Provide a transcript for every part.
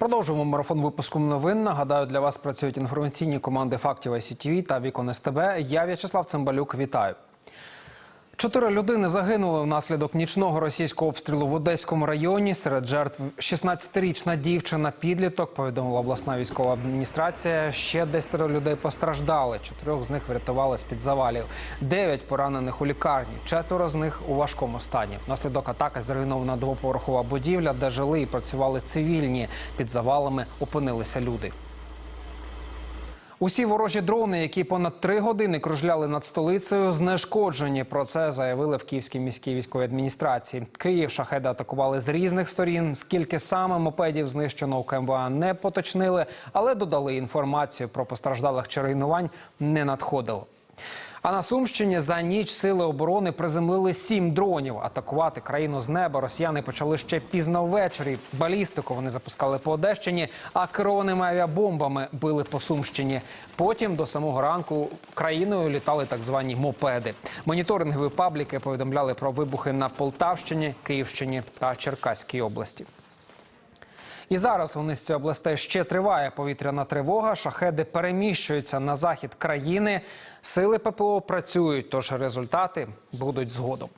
Продовжуємо марафон випуску новин. Нагадаю, для вас працюють інформаційні команди фактів ICTV та Вікон СТБ. Я В'ячеслав Цимбалюк. Вітаю. Чотири людини загинули внаслідок нічного російського обстрілу в Одеському районі. Серед жертв 16-річна дівчина підліток. Повідомила обласна військова адміністрація. Ще десятеро людей постраждали. Чотирьох з них врятували з під завалів. Дев'ять поранених у лікарні. Четверо з них у важкому стані. Внаслідок атаки зруйнована двоповерхова будівля, де жили і працювали цивільні. Під завалами опинилися люди. Усі ворожі дрони, які понад три години кружляли над столицею, знешкоджені. Про це заявили в Київській міській військовій адміністрації. Київ шахеди атакували з різних сторін. Скільки саме мопедів знищено у КМВА не поточнили, але додали інформацію про постраждалих чи руйнувань не надходило. А на Сумщині за ніч сили оборони приземлили сім дронів. Атакувати країну з неба росіяни почали ще пізно ввечері. Балістику вони запускали по Одещині, а керованими авіабомбами били по Сумщині. Потім до самого ранку країною літали так звані мопеди. Моніторингові пабліки повідомляли про вибухи на Полтавщині, Київщині та Черкаській області. І зараз у низці областей ще триває повітряна тривога. Шахеди переміщуються на захід країни. Сили ППО працюють, тож результати будуть згодом.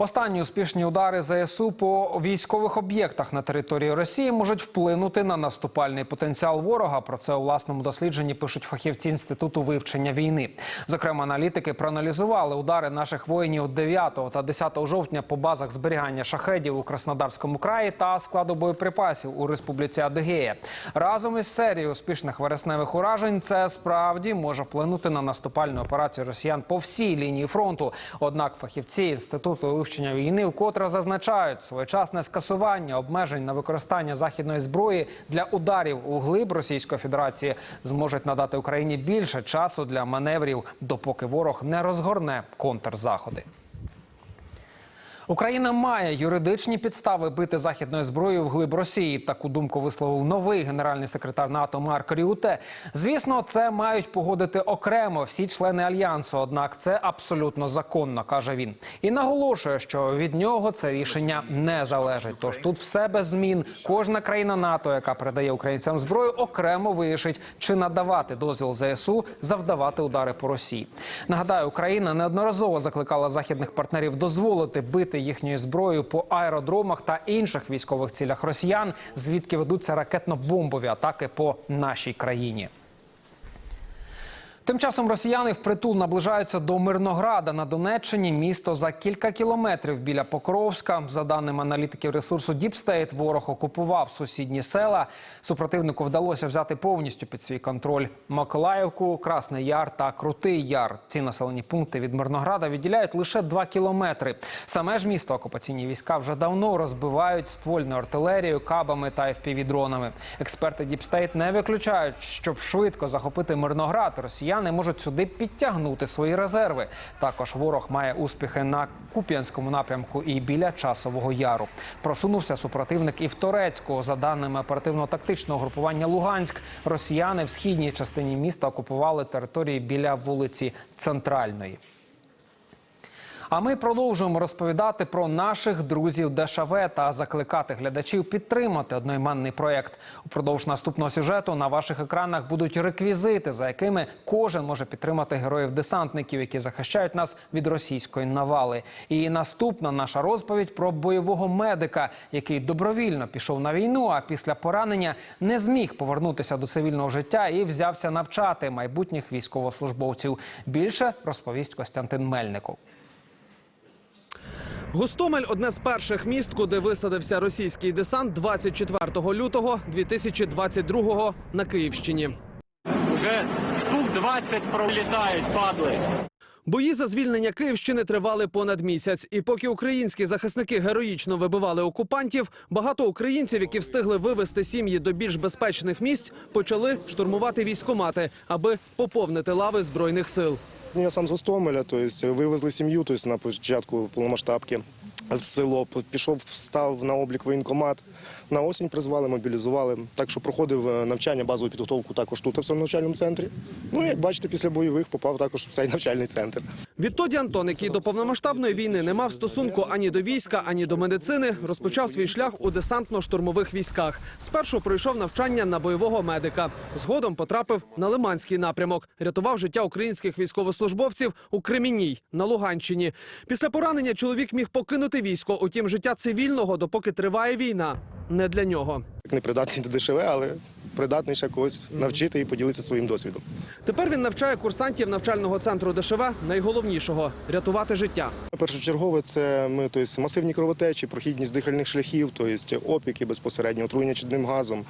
Останні успішні удари ЗСУ по військових об'єктах на території Росії можуть вплинути на наступальний потенціал ворога. Про це у власному дослідженні пишуть фахівці інституту вивчення війни. Зокрема, аналітики проаналізували удари наших воїнів 9 та 10 жовтня по базах зберігання шахедів у Краснодарському краї та складу боєприпасів у Республіці Адигея. Разом із серією успішних вересневих уражень це справді може вплинути на наступальну операцію росіян по всій лінії фронту. Однак фахівці інституту вивчення війни вкотре зазначають своєчасне скасування обмежень на використання західної зброї для ударів у глиб Російської Федерації зможуть надати Україні більше часу для маневрів, допоки ворог не розгорне контрзаходи. Україна має юридичні підстави бити західною зброєю в глиб Росії. Таку думку висловив новий генеральний секретар НАТО Марк Рюте. Звісно, це мають погодити окремо всі члени альянсу. Однак це абсолютно законно, каже він. І наголошує, що від нього це рішення не залежить. Тож тут все без змін. Кожна країна НАТО, яка передає українцям зброю, окремо вирішить, чи надавати дозвіл ЗСУ завдавати удари по Росії. Нагадаю, Україна неодноразово закликала західних партнерів дозволити бити їхньою зброєю по аеродромах та інших військових цілях росіян, звідки ведуться ракетно-бомбові атаки по нашій країні. Тим часом росіяни впритул наближаються до Мирнограда на Донеччині. Місто за кілька кілометрів біля Покровська. За даними аналітиків ресурсу Діпстейт, ворог окупував сусідні села. Супротивнику вдалося взяти повністю під свій контроль Миколаївку, Красний Яр та Крутий Яр. Ці населені пункти від Мирнограда відділяють лише два кілометри. Саме ж місто окупаційні війська вже давно розбивають ствольну артилерію, кабами та FPV-дронами. Експерти Діпстейт не виключають, щоб швидко захопити Мирноград. Росіяни можуть сюди підтягнути свої резерви. Також ворог має успіхи на Куп'янському напрямку і біля часового яру. Просунувся супротивник і в Торецьку. За даними оперативно-тактичного групування Луганськ, росіяни в східній частині міста окупували території біля вулиці Центральної. А ми продовжуємо розповідати про наших друзів ДШВ та закликати глядачів підтримати одноіменний проєкт. Упродовж наступного сюжету на ваших екранах будуть реквізити, за якими кожен може підтримати героїв-десантників, які захищають нас від російської навали. І наступна наша розповідь про бойового медика, який добровільно пішов на війну, а після поранення не зміг повернутися до цивільного життя і взявся навчати майбутніх військовослужбовців. Більше розповість Костянтин Мельников. Гостомель одне з перших міст, куди висадився російський десант 24 лютого 2022-го на Київщині. Вже штук 20 пролітають, падли. Бої за звільнення Київщини тривали понад місяць. І поки українські захисники героїчно вибивали окупантів, багато українців, які встигли вивезти сім'ї до більш безпечних місць, почали штурмувати військомати, аби поповнити лави збройних сил. Ну, Я сам з Гостомеля, то вивезли сім'ю, то на початку повномасштабки в село. Пішов, став на облік воєнкомат. На осінь призвали, мобілізували. Так що проходив е, навчання, базову підготовку також тут, в цьому навчальному центрі. Ну, як бачите, після бойових попав також в цей навчальний центр. Відтоді Антон, який до повномасштабної війни не мав стосунку ані до війська, ані до медицини, розпочав свій шлях у десантно-штурмових військах. Спершу пройшов навчання на бойового медика. Згодом потрапив на Лиманський напрямок, рятував життя українських військовослужбовців у Кремінній на Луганщині. Після поранення чоловік міг покинути військо. Утім, життя цивільного, допоки триває війна, не для нього. Не придатний до ДШВ, але придатний ще когось навчити і поділитися своїм досвідом. Тепер він навчає курсантів навчального центру ДШВ найголовнішого рятувати життя. Першочергове це ми, тобто, масивні кровотечі, прохідність дихальних шляхів, тобто опіки безпосередньо, отруєння чадним газом.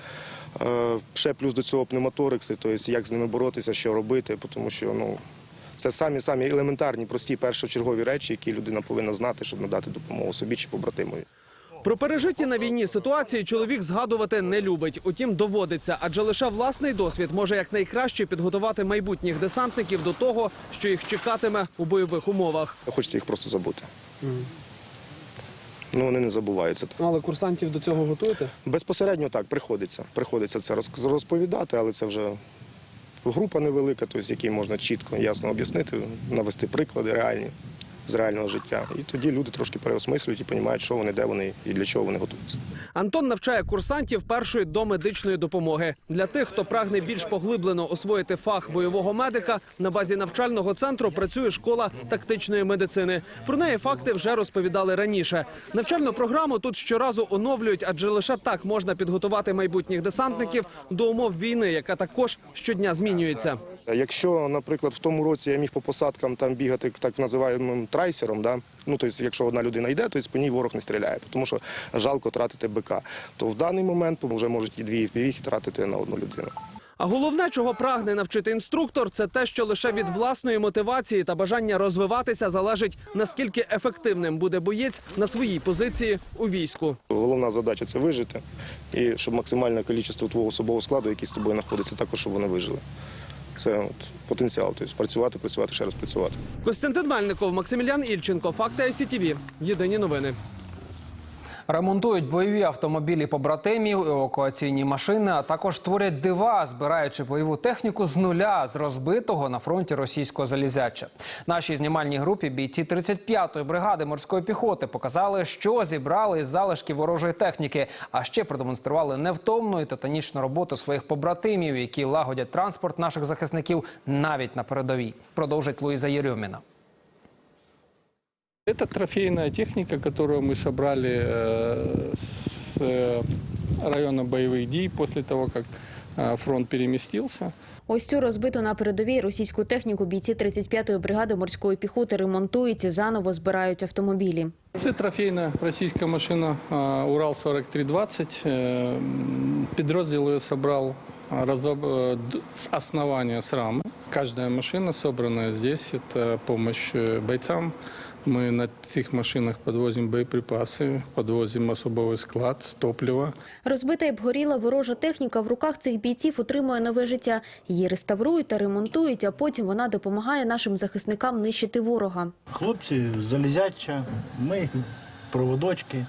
Е, Ще плюс до цього пневмоторикси, тобто як з ними боротися, що робити, тому що ну, це самі самі елементарні, прості першочергові речі, які людина повинна знати, щоб надати допомогу собі чи побратимові. Про пережиті на війні ситуації чоловік згадувати не любить. Утім, доводиться, адже лише власний досвід може якнайкраще підготувати майбутніх десантників до того, що їх чекатиме у бойових умовах. Хочеться їх просто забути. Ну, вони не забуваються. Але курсантів до цього готуєте? Безпосередньо так, приходиться. Приходиться це роз- розповідати, але це вже група невелика, тобто, якій можна чітко, ясно об'яснити, навести приклади реальні з реального життя. І тоді люди трошки переосмислюють і розуміють, що вони, де вони і для чого вони готуються. Антон навчає курсантів першої домедичної допомоги. Для тих, хто прагне більш поглиблено освоїти фах бойового медика, на базі навчального центру працює школа тактичної медицини. Про неї факти вже розповідали раніше. Навчальну програму тут щоразу оновлюють, адже лише так можна підготувати майбутніх десантників до умов війни, яка також щодня змінюється. Якщо, наприклад, в тому році я міг по посадкам там бігати так називаємим трайсером, да? ну тобто, якщо одна людина йде, то по ній ворог не стріляє, тому що жалко тратити БК. То в даний момент вже можуть і дві впівіхи тратити на одну людину. А головне, чого прагне навчити інструктор, це те, що лише від власної мотивації та бажання розвиватися залежить наскільки ефективним буде боєць на своїй позиції у війську. Головна задача це вижити, і щоб максимальне кількість твого особового складу, який з тобою знаходиться, також щоб вони вижили. Це от потенціал. Тобто працювати, працювати, ще раз працювати. Костянтин Мельников, Максимілян Ільченко, Факти ICTV. Єдині новини. Ремонтують бойові автомобілі побратимів, евакуаційні машини, а також творять дива, збираючи бойову техніку з нуля з розбитого на фронті російського залізяча. Нашій знімальній групі бійці 35-ї бригади морської піхоти показали, що зібрали із залишків ворожої техніки, а ще продемонстрували невтомну і титанічну роботу своїх побратимів, які лагодять транспорт наших захисників навіть на передовій. Продовжить Луїза Єрьоміна. Это трофейная техника, которую мы собрали э, с э, района боевых дій после того, как э, фронт переместился. Ось цю розбиту на передовій російську техніку бійці 35-ї бригади морської піхоти ремонтують і заново збирають автомобілі. Це трофейна російська машина а, Урал-4320. Е, м, Підрозділ її собрал а, разоб- э, д- с основания, с рамы. Каждая машина собранная здесь, это помощь э, Мы на цих машинах подвозим боєприпаси, подвозим особовий склад, топливо. Розбита і обгоріла ворожа техніка в руках цих бійців отримує нове життя. Її реставрують та ремонтують, а потім вона допомагає нашим захисникам нищити ворога. Хлопці залізяча, ми проводочки,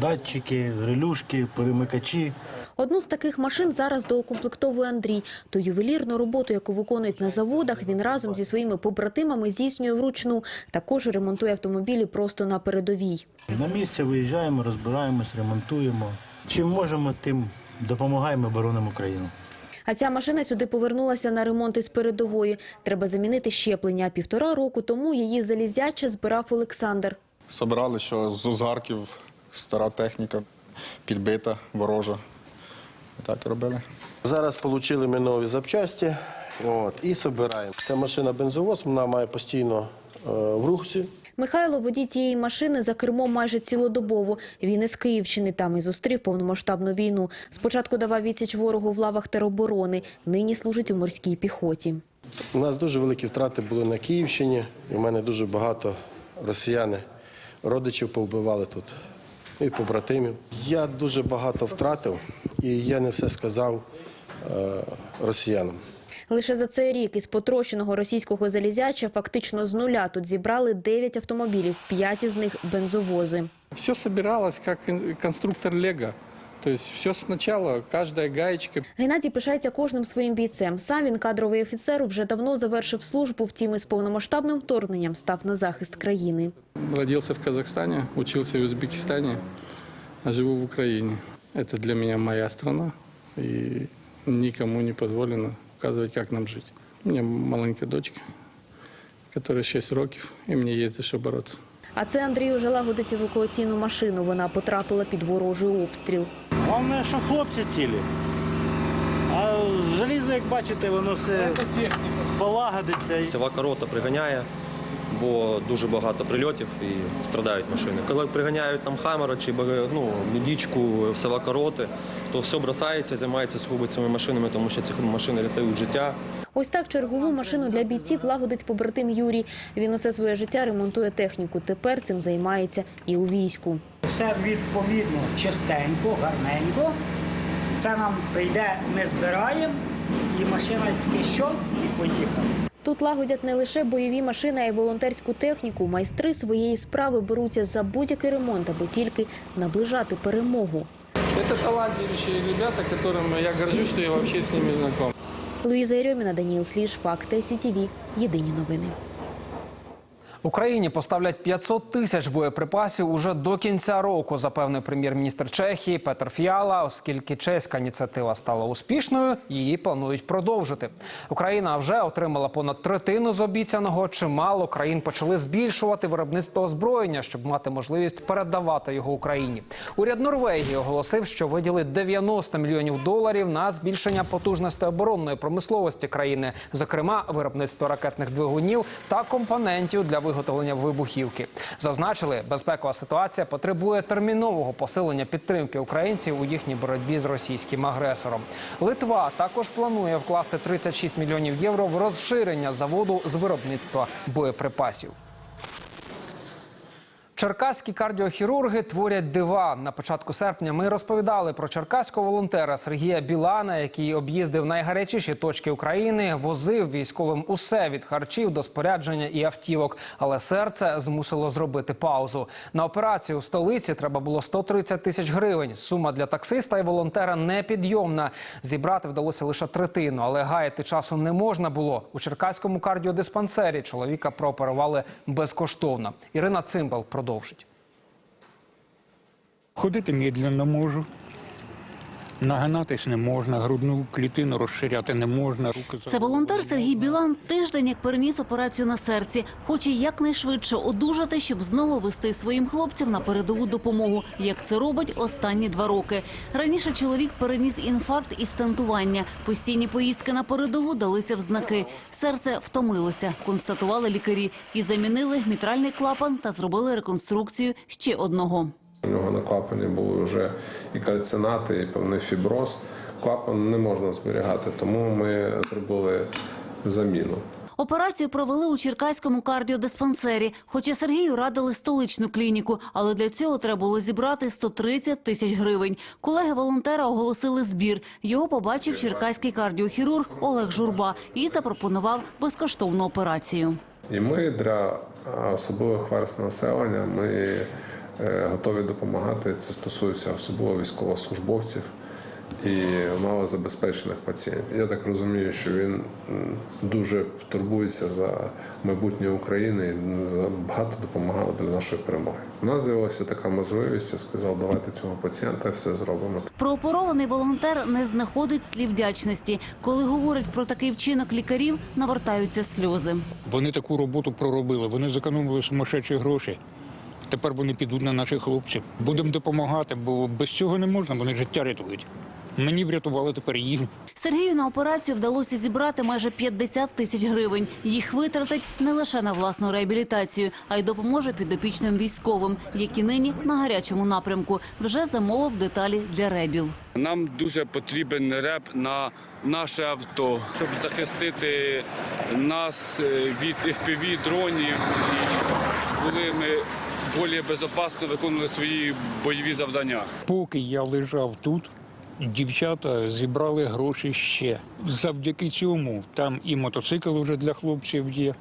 датчики, релюшки, перемикачі. Одну з таких машин зараз доукомплектовує Андрій. Ту ювелірну роботу, яку виконують на заводах, він разом зі своїми побратимами здійснює вручну. Також ремонтує автомобілі просто на передовій. На місце виїжджаємо, розбираємось, ремонтуємо. Чим можемо, тим допомагаємо, боронимо Україну. А ця машина сюди повернулася на ремонт із передової. Треба замінити щеплення. Півтора року тому її залізяче збирав Олександр. Собирали, що з узгарків стара техніка, підбита, ворожа. Так робили. Зараз отримали ми нові запчасті от, і збираємо. Ця машина бензовоз, вона має постійно е, в рухсі. Михайло водій цієї машини за кермом майже цілодобово. Він із Київщини там і зустрів повномасштабну війну. Спочатку давав відсіч ворогу в лавах тероборони. Нині служить у морській піхоті. У нас дуже великі втрати були на Київщині, і в мене дуже багато росіяни, родичів повбивали тут, ну і побратимів. Я дуже багато втратив, і я не все сказав е, росіянам. Лише за цей рік із потрощеного російського залізяча фактично з нуля тут зібрали 9 автомобілів, 5 із них бензовози. Все збиралось як конструктор Лего. То есть все сначала, каждая гаечка. Геннадій пишається кожним своїм бійцем. Сам він кадровий офіцер, вже давно завершив службу, втім із повномасштабним вторгненням став на захист країни. Родился в Казахстане, учился в Узбекистане, а живу в Украине. Это для меня моя страна, и никому не позволено указывать, как нам жить. У меня маленькая дочка, которая 6 років, и мне есть за что бороться. А це Андрій уже лагодить евакуаційну машину. Вона потрапила під ворожий обстріл. Головне, що хлопці цілі. А желізо, як бачите, воно все полагодиться. Сівака рота приганяє, бо дуже багато прильотів і страдають машини. Коли приганяють там хамера чи ну, дічку в сівака роти, то все бросається, займається сугубо цими машинами, тому що ці машини рятують життя. Ось так чергову машину для бійців лагодить побратим Юрій. Він усе своє життя ремонтує техніку. Тепер цим займається і у війську. Все відповідно чистенько, гарненько. Це нам прийде, ми збираємо, і машина тільки що і поїхала. Тут лагодять не лише бойові машини, а й волонтерську техніку. Майстри своєї справи беруться за будь-який ремонт, аби тільки наближати перемогу. Это талантливейшие ребята, которым я горжусь, что я вообще с ними знаком. Луїза Єрьоміна, Даніл Сліж, Факти, СІТІВІ. Єдині новини. Україні поставлять 500 тисяч боєприпасів уже до кінця року, запевнив прем'єр-міністр Чехії Петр Фіала. Оскільки чеська ініціатива стала успішною, її планують продовжити. Україна вже отримала понад третину з обіцяного. Чимало країн почали збільшувати виробництво озброєння, щоб мати можливість передавати його Україні. Уряд Норвегії оголосив, що виділить 90 мільйонів доларів на збільшення потужностей оборонної промисловості країни, зокрема виробництво ракетних двигунів та компонентів для виготовлення вибухівки. Зазначили, безпекова ситуація потребує термінового посилення підтримки українців у їхній боротьбі з російським агресором. Литва також планує вкласти 36 мільйонів євро в розширення заводу з виробництва боєприпасів. Черкаські кардіохірурги творять дива. На початку серпня ми розповідали про черкаського волонтера Сергія Білана, який об'їздив найгарячіші точки України, возив військовим усе від харчів до спорядження і автівок. Але серце змусило зробити паузу. На операцію в столиці треба було 130 тисяч гривень. Сума для таксиста і волонтера непідйомна. Зібрати вдалося лише третину, але гаяти часу не можна було. У черкаському кардіодиспансері чоловіка прооперували безкоштовно. Ірина Цимбал продовжить. Ходити медленно можу. Нагинатись не можна, грудну клітину розширяти не можна. Руки Це волонтер Сергій Білан тиждень як переніс операцію на серці. Хоче якнайшвидше одужати, щоб знову вести своїм хлопцям на передову допомогу, як це робить останні два роки. Раніше чоловік переніс інфаркт і стентування. Постійні поїздки на передову далися в знаки. Серце втомилося, констатували лікарі, і замінили мітральний клапан та зробили реконструкцію ще одного. У нього на клапані були вже і кальцинати, і певний фіброз. Клапан не можна зберігати, тому ми зробили заміну. Операцію провели у Черкаському кардіодиспансері. Хоча Сергію радили столичну клініку, але для цього треба було зібрати 130 тисяч гривень. Колеги волонтера оголосили збір. Його побачив черкаський кардіохірург Олег Журба і запропонував безкоштовну операцію. І ми для особливих верст населення ми готові допомагати. Це стосується особливо військовослужбовців і малозабезпечених пацієнтів. Я так розумію, що він дуже турбується за майбутнє України і багато допомагав для нашої перемоги. У нас з'явилася така можливість. Я сказав, давайте цього пацієнта все зробимо. Прооперований волонтер не знаходить слів вдячності. Коли говорить про такий вчинок лікарів, навертаються сльози. Вони таку роботу проробили, вони зекономили сумасшедші гроші. Тепер вони підуть на наших хлопців. Будемо допомагати, бо без цього не можна, вони життя рятують. Мені врятували тепер їх. Сергію на операцію вдалося зібрати майже 50 тисяч гривень. Їх витратить не лише на власну реабілітацію, а й допоможе підопічним військовим, які нині на гарячому напрямку вже замовив деталі для ребів. Нам дуже потрібен реп на наше авто, щоб захистити нас е, від fpv дронів і були ми більш безпечно виконували свої бойові завдання. Поки я лежав тут, дівчата зібрали гроші ще. Завдяки цьому там і мотоцикл вже для хлопців є,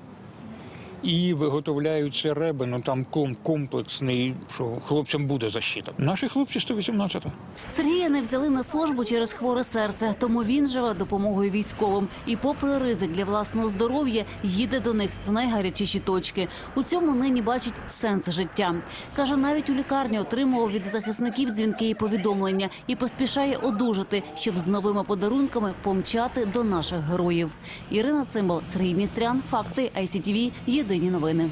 І виготовляються реби, ну там ком комплексний, що хлопцям буде защита. Наші хлопці 118 Сергія не взяли на службу через хворе серце, тому він живе допомогою військовим. І, попри ризик для власного здоров'я, їде до них в найгарячіші точки. У цьому нині бачить сенс життя. Каже, навіть у лікарні отримував від захисників дзвінки і повідомлення і поспішає одужати, щоб з новими подарунками помчати до наших героїв. Ірина Цимбал, Сергій Містрян, факти ICTV, Єдині новини.